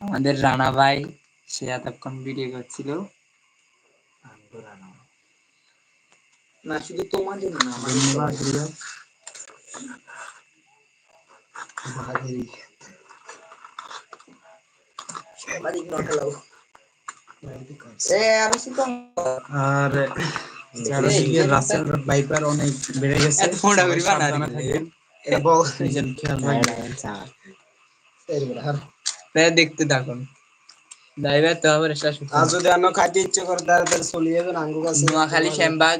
আমাদের রানা ভাই সে এতক্ষণ ভিডিও করছিল। না শুধু তোমার জন্য না আমার ধন্যবাদ রিয়া ভাগেরই সাংবাদিক না খেলাও এ আমি শুনতাম আর চারদিকে রাসেল ভাইপার অনেক বেড়ে গেছে। বড় হার তাই দেখতে থাকুন। ড্রাইভার তো আবার শেষ আর যদি আনো খাইতে ইচ্ছে করে তাহলে চলে যাবেন আঙ্গু কাছে নোয়াখালী শ্যামবাগ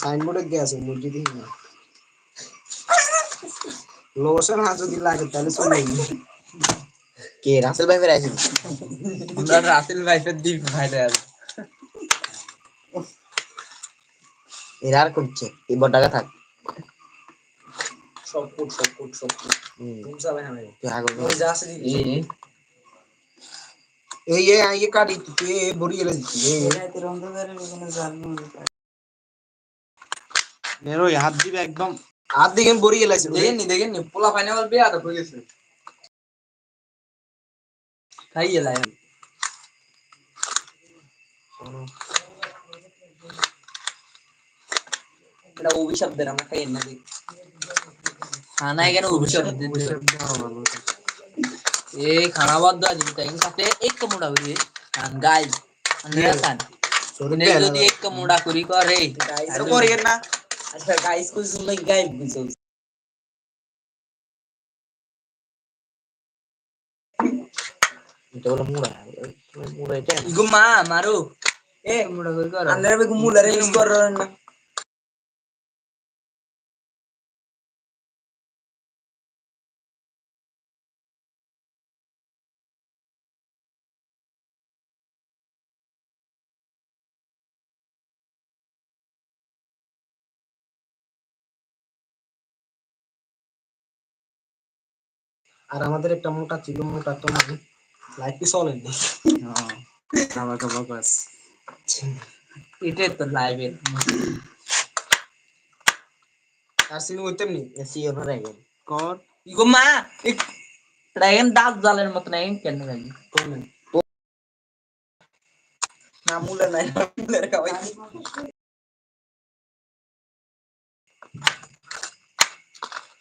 সাইনবোর্ডে গিয়ে আছে মসজিদে না লোশন হাত যদি লাগে তাহলে চলে যাবে কে রাসেল ভাই ফের আইছেন আমরা রাসেল ভাইফের দ্বীপ ভাইটা আছে। এরা আর করছে এই বড়টা থাক। সব কুট সব কুট সব কুট তুমি যাবে না তুই আগে ওই যা আছে দিদি এই এই এই কাটি তুই এই বড়ি গেলে দিচ্ছি। এই এর ওই হাত দিবে একদম। হাত দিকে বড়ি গেলে আছে দেখেন নি দেখেন নি পোলা পানি আমার বিয়া তো হয়ে গেছে। খাই এলাই এটা অভিশাপ দেন আমরা খাই না দিই खाना है क्या ना उर्वशी ये खाना बहुत दो अजीब कहीं सकते एक कमोड़ा हुई है गाइस अंधेरा सान ने जो दी एक कमोड़ा कुरी को रे तो को रे ना अच्छा गाइस को सुन like guys Itu murah, murah itu. Gue mah maru. Eh, murah gue kor. Anda lebih gue murah, gue kor. আর আমাদের একটা মোটা ছিল মোটা তো মানে লাইফ কি চলে না হ্যাঁ, খাবার খাবার বাস এটা তো লাইভে আর সিন হইতে নি এসি ওর রাখেন কর। গুমা এক ড্রাগন দাঁত জালের মত নাই কেন কোন না মুলে নাই মুলে খাওয়াই।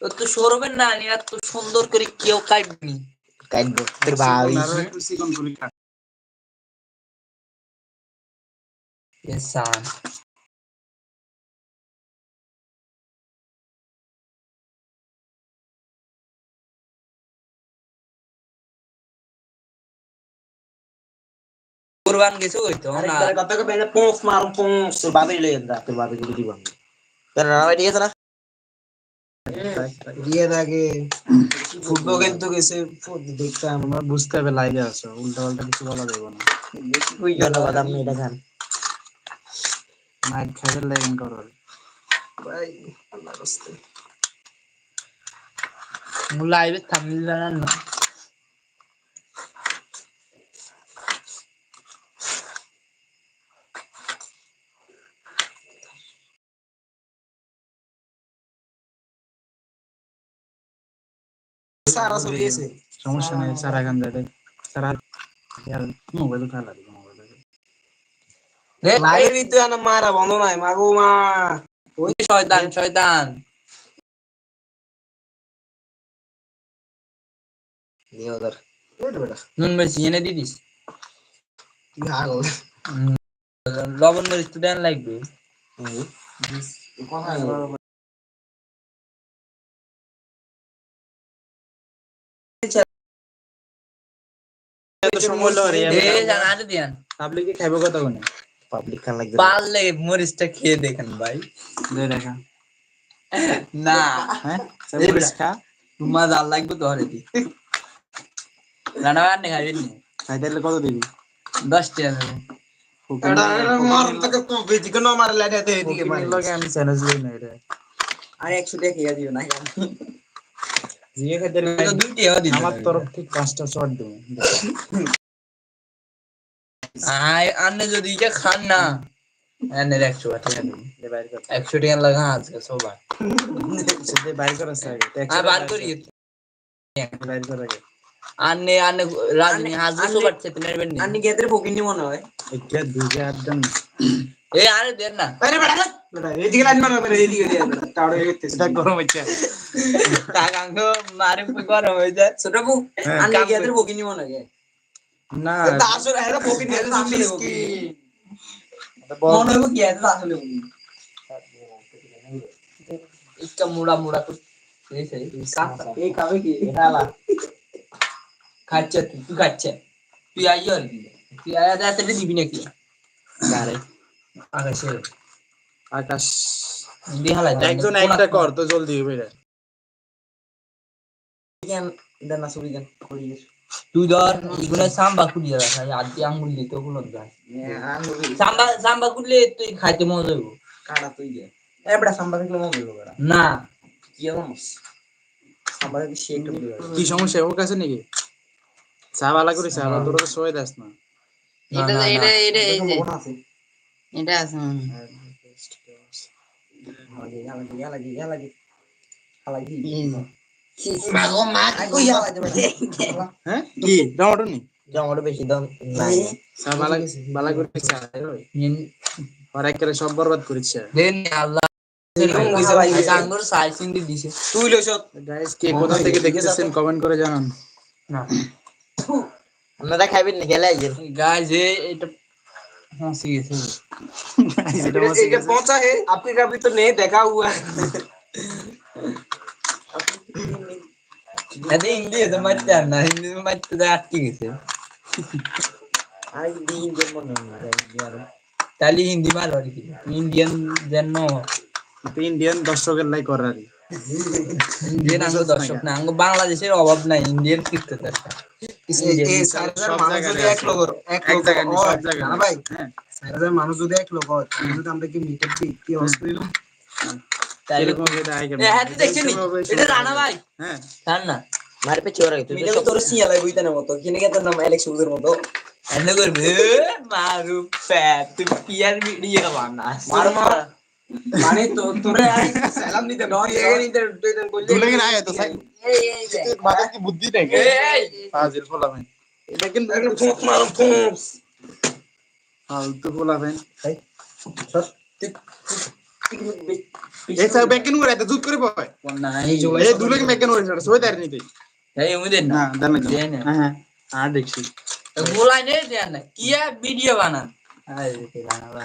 তো সৌরভের না নিয়ে এত সুন্দর করে কেউ কাটবি কাটবো তোর ভাই। ইনসান কুরবান গেছে হইতো না। আরেকবার কথা কবে না পোঁস মারুম পোঁস বাবে লই যা তোর বাবে যদি দিব তোর না ভাই ঠিক আছে না? দিয়ে থাকে ফুটবল কিন্তু গেছে দেখতে আমরা বুঝতে হবে লাইভে আছো, উল্টা পাল্টা কিছু বলা যাবে না। ধন্যবাদ, আপনি এটা খান। মাইক খেলে লাইন করো। ভাই আল্লাহ রাস্তে লাইভে থামিল না। সারা দিয়েছে সমস্যা নেই সারা। গান যাবে সারা মোবাইল মোবাইল তো না মারা বন্ধ নাই। মাগো মা। ওই শয়তান শয়তান। দিয়ে ওদের। ওটা বেটা নুন বেশি এনে দিদিস কি হাগল লবণ মরিচ তো দেন লাগবে। কথা মরিচটা খেয়ে দেখেন ভাই। না। হ্যাঁ? লাগবে তো হরে দি। রান্না বান্না খাবেন নি? খাইতে কত দিবি? দশ টাকা আমি আর 100 টাকা দিও না আমার তরফ থেকে পাঁচটা শট দেবো। আয় আন্নে যদি এটা খান না। একশো টাকা দিন দে বাইর কর একশো টাকা লাগা আজকে সবার দে বাইর কর আগে আর বার করি। বাইর কর আগে। আনে আনে রাজনী সবার নেবেন গেদের মনে হয়। একটা দুইটা আটজন এ আরে দেন না। আরে বেটা বেটা এদিকে লাইন মারো বেটা এদিকে দিয়ে বেটা টাড়ে গেতেছে এটা গরম হচ্ছে মারে পুই গরম যায় ছোট বউ না তা আসলে আসলে মনে হয় আসলে মুড়া মুড়া করে এই সেই এই খাবে কি এটা খাচ্ছে তুই তুই খাচ্ছে তুই আইও আর কি তুই আয়া যাতে দিবি নাকি গারে আকাশে আকাশ। একজন একটা কর তো জলদি হবে রে কেন দেন না সুরি কেন করি তুই ধর এগুলো সাম্বা কুড়ি রাখা আদি আঙ্গুল দিতে ওগুলো ধর সাম্বা সাম্বা কুড়লে তুই খাইতে মজা হইব। কাটা তুই দে সাম্বা না। কি আমস সাম্বা দেখলে সে একটু কি সমস্যা? ওর কাছে নাকি? চা বালা করি চা বালা তোর তো দাস না। এটা আছে? সব বরবাদ করেছে তুই গাইস কে কোথা থেকে দেখতেছেন কমেন্ট করে জানান। না। আপনারা খাইবেন না গেলে। গাইস এটা हाँ सही है सही है पहुंचा है आपके का भी तो नहीं देखा हुआ अरे इंग्लिश समझ जाना हिंदी में मत तो आती किसे आई डी हिंदी में यार ताली हिंदी मार और की इंडियन जन्नो तो इंडियन दर्शकों के लाइक कर रही ইন্ডিয়ান আঙ্গ দর্শক না আঙ্গ বাংলাদেশের অভাব নাই ইন্ডিয়ান ক্রিকেটার। এক লোক হয় যদি আমরা কি মিটার দিই? কি অসুবিধা মারু প্যা তুই পিয়ার ভিডিও বানাস? মারু মারা। মানে তো তোরে আই সালাম নিতে নয় এগে নিতে তুই দেন বললি দুলে কি না আয় তো সাই এই এই যে। মাথা কি বুদ্ধি নেই এই ফাজিল ফলাবেন এটা কিন্তু একদম ফুক মারো ফুক ফালতু ফলাবেন সর তুই এই সাহেব ব্যাকেন করে এত জুত করে বয় না এই যে এই দুলে কি ব্যাকেন করে সেটা সই দাঁড়িয়ে নিতে এই উমিদের না না জানা দেয় না। হ্যাঁ হ্যাঁ আর দেখছি बोला नहीं ध्यान ना किया वीडियो बना अरे के गाना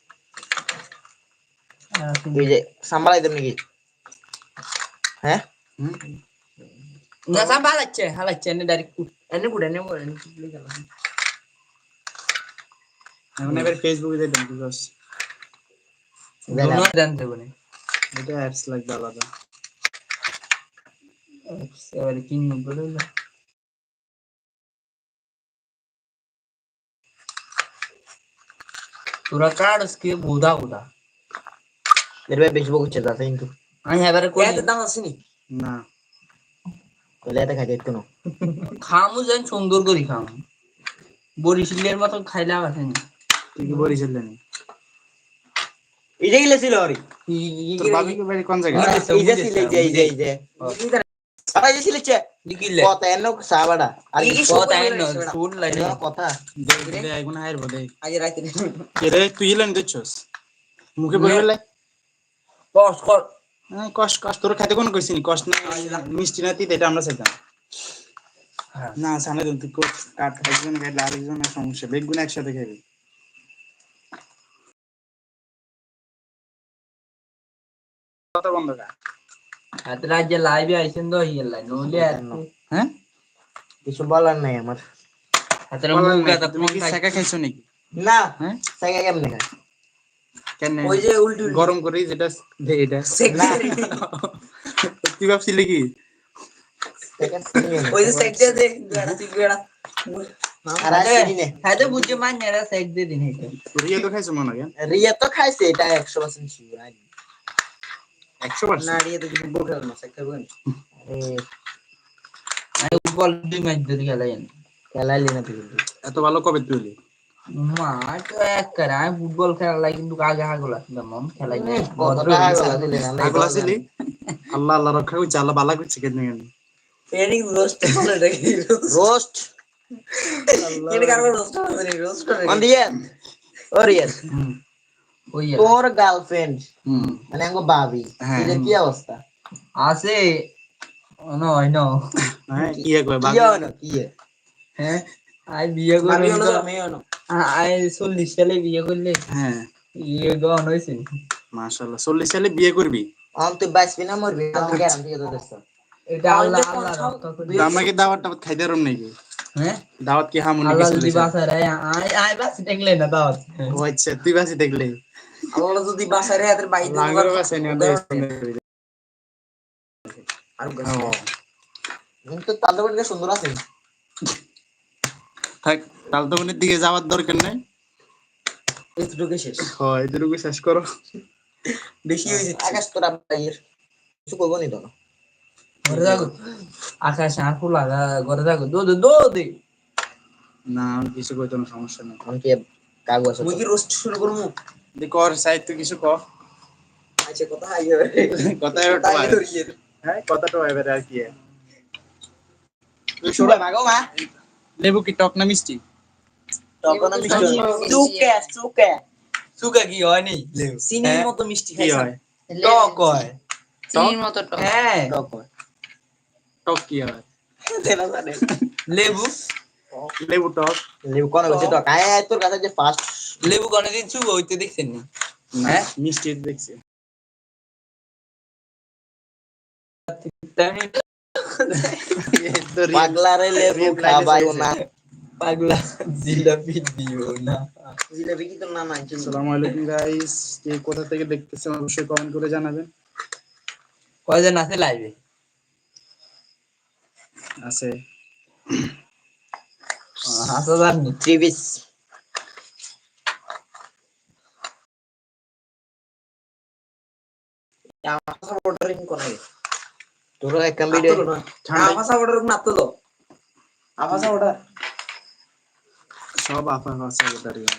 Wijen sambal itu nih. Hah? Enggak sambal aja, hal aja ini dari ini udah nih mau ini beli kalau. Aku never Facebook itu dan terus. Dono dan tuh nih. Itu apps like dalam. Apps yang kini belum lah. तुरा काढ उसके बुधा उधा ভাই বেশি বকুচ্ছে দাদা কিন্তু আমি এবারে কোন দাম আসেনি না তাহলে এটা খাইতে একটু না খামু যেন সুন্দর করে খাম বরিশিলের মতো খাইলে তুই কি বরিশাল জানি ছিল আরে বাড়ি কোন ছিল কথা এনো সাবাডা আর কথা এনো শুন লাই কথা দে আইগুন হাইর বদে আজ রাতে কে রে তুই দিছস মুখে বললে কর হ্যাঁ কষ্ট কষ্ট তোর খাইতে কোন কইছিনি কষ্ট না মিষ্টি না তিতে এটা আমরা চাইতাম। হ্যাঁ। না সামনে দিন তুই কোট কাট একজন খাইলে আরেকজন সমস্যা। বেগুন একসাথে খাবি কত বন্ধ কর। হাতে রাজ্যে লাইভে আইছেন তো ইয়ে লাই নলে হ্যাঁ। কিছু বলার নাই আমার। মুখ নাই, তুমি কি সেকা খাইছো নাকি? না হ্যাঁ? সাইকা কেমনে খায়? কেন ওই যে উল্টো গরম করে যেটা দে এটা। তুই ভাবছিলি কি? ওই যে সেট দিয়ে দে। রিয়া তো খাইছো মনে হয় রিয়া তো খাইছে এটা 100% শিওর একশো পার্সেন্ট না রিয়া তো কিছু বলতে না সাইকা বল আমি ফুটবল দুই ম্যাচ ধরে খেলাই খেলাইলি না তুই এত ভালো কবে তুই মা তো এক করে আমি ফুটবল খেলাই কিন্তু আগে হাগলা মম খেলাই না কতটা আগলা দিলে না আগলা ছিলি? আল্লাহ আল্লাহ রক্ষা করছে আল্লাহ বালা করছে কেন কেন রোস্ট করে দেখি রোস্ট এটা কারও রোস্ট করে রোস্ট করে অন রিয়া ও রিয়া ওই তোর গার্লফ্রেন্ড হুম। মানে আঙ্গো ভাবি হ্যাঁ। এটা কি অবস্থা? আছে। No I know. হ্যাঁ ইয়ে কি বাবা? হ্যাঁ আই বিয়ে করে আই চল্লিশ সালে বিয়ে করলে হ্যাঁ। ইয়ে গন হয়েছে। মাশাআল্লাহ চল্লিশ সালে বিয়ে করবি? অন তুই বাঁচবি না মরবি। আমি গ্যারান্টি দিয়ে দিচ্ছি এটা আল্লাহ আল্লাহ রক্ষা করে তো খাইতে পারম নাকি? হ্যাঁ? দাওয়াত কি হামুন আল্লাহ যদি রে আই আই বাস দেখলে না ও আচ্ছা তুই দেখলে। আল্লাহ যদি রে লাগর নি আর তাদের সুন্দর আছে। থাক তাহলে তো মনে দিকে যাওয়ার দরকার নাই। এতটুকু শেষ। হয় এটুকু শেষ করো। বেশি হয়েছে আকাশ তোরা ভাইয়ের কিছু করব নি তো ঘরে যাগো আকাশ আর ফুল লাগা ঘরে যাগো দো দো দো দে। না আমি কিছু কইতো না সমস্যা নেই। আমি কি কাগজ আছে? মুই কি রোস্ট শুরু করমু দি কর সাইড তুই কিছু কর। আচ্ছা কথা হাই হবে। কথা ধরিয়ে হ্যাঁ কথাটা এবারে আর কি। শুনে ভাগো মা। লেবু কি টক না মিষ্টি? তখন আমি মিষ্টি। চুকে চুকে। সুগা কি হয় নি চিনির মতো মিষ্টি কি হয়? টক হয়। চিনির মতো টক। হ্যাঁ। টক কি হয়? লেবু। লেবু টক। লিউ কোন গেছে কায় আয় তোর কাছে যে ফার্স্ট লেবু কোনদিন সুগা হইতে দেখছেন নি? হ্যাঁ? মিষ্টি দেখছি। তাই পাগলা রে লেবু খাবাই না পাগলা জিলাপি দিও না জিলাপি কি তোর নাম আছে আসসালামু আলাইকুম গাইস কে কোথা থেকে দেখতেছেন অবশ্যই কমেন্ট করে জানাবেন। কয়জন আছে লাইভে ত্রিবিশ তোর একটা ভিডিও আফাসা অর্ডার না তো। আফাসা অর্ডার সব আছে দাঁড়িয়ে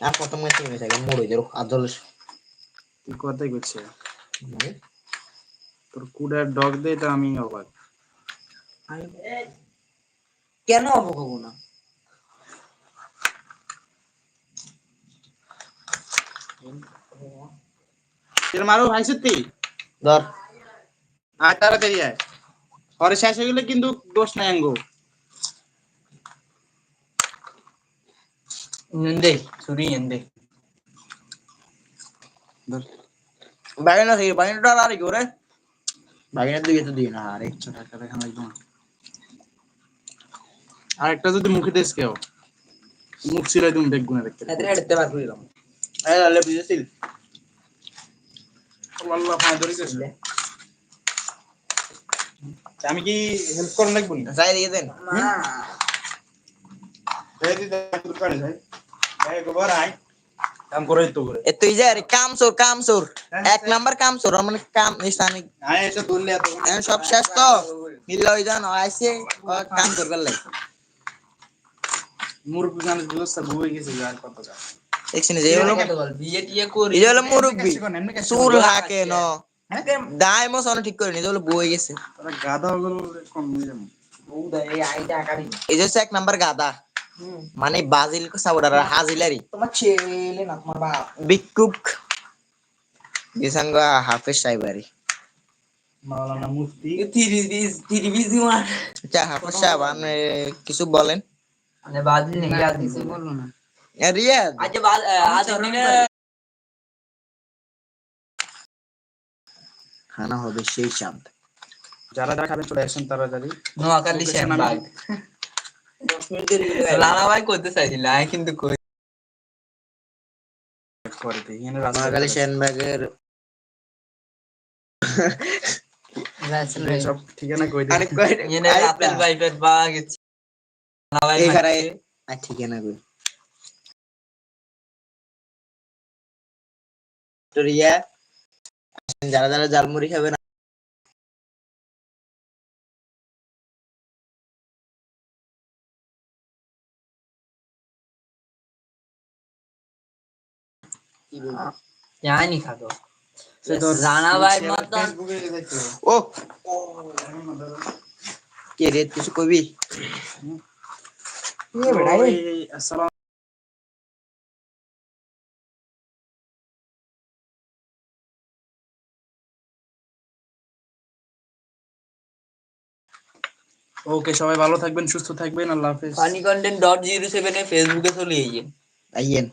আর প্রথম ম্যাচ নিয়ে থাকে মোড়ে যে আদল তুই কথাই করছে তোর কুডার ডগ দে এটা আমি অবাক। কেন অবকাবো না? এর মারো ভাই সত্যি? ধর। আর তাড়াতাড়ি আয়। পরে শেষ হয়ে গেলে কিন্তু দোষ নাই আঙ্গো নেন্দে ছুরি নেন্দে বাগিনা থেকে বাগিনাটা আর কি করে বাগিনার দিকে তো দিই না আরে আচ্ছা টাকা দেখা লাগবে না আর একটা যদি মুখে দেশ কেউ মুখ ছিলাই তুমি দেখব না দেখতে। এতে এড়তে পার করিলাম এই লালে বুঝেছিল আল্লাহ আমি কি হেল্প করা লাগবো না যাই দিয়ে দেন। দোকানে যাই। ভাই গোবর আই। কাম করে তো করে এ তুই যা রে কাম চোর কাম চোর এক নাম্বার কাম চোর মানে কাম এটা তুললে এত সব শেষ তো। হই যান কাম করবার লাগে মুরগি গানের ব্যবস্থা বুয়ে গেছে আর কত যা দেখছিস যে হলো বিয়ে টিয়ে করি। এই হলো মুরব্বি চুল হাকে ন। দায় মস ঠিক করে নি যেগুলো বই গেছে। গাদা কম এই যে এক নাম্বার গাদা। মানে বাজিল হাজিলারি। তোমার ছেলে না তোমার বাপ। বিকুক দিসাঙ্গা হাফেজ সাহেবারি মাওলানা মুফতি। তিরিশ তিরিশ মার আচ্ছা হাফেজ সাহেব আপনি কিছু বলেন? মানে বাদিল নেই কিছু বলল না। বাদ আজ খানা হবে সেই চাঁদ। যারা যারা খাবেন চলে আসেন তাড়াতাড়ি। নোয়াখালী শ্যামবাগ ভাই করতে চাইছিল আমি কিন্তু কই করে দিই এখানে সেনবাগের সব ঠিকানা কই দিই? আরে কয়- এনে আরে রাতের না। বাইপের লালা ভাই ঠিকানা কই? তো রিয়া আসেন যারা যারা জালমুড়ি খাবেন জানি খাতো সে তোর রানা ভাই মতন ও! কে রে কিছু কবি? ওই, আসসালাম ওকে সবাই ভালো থাকবেন সুস্থ থাকবেন আল্লাহ হাফেজ। Funny content dot zero seven এ ফেসবুকে চলে এই আইয়েন।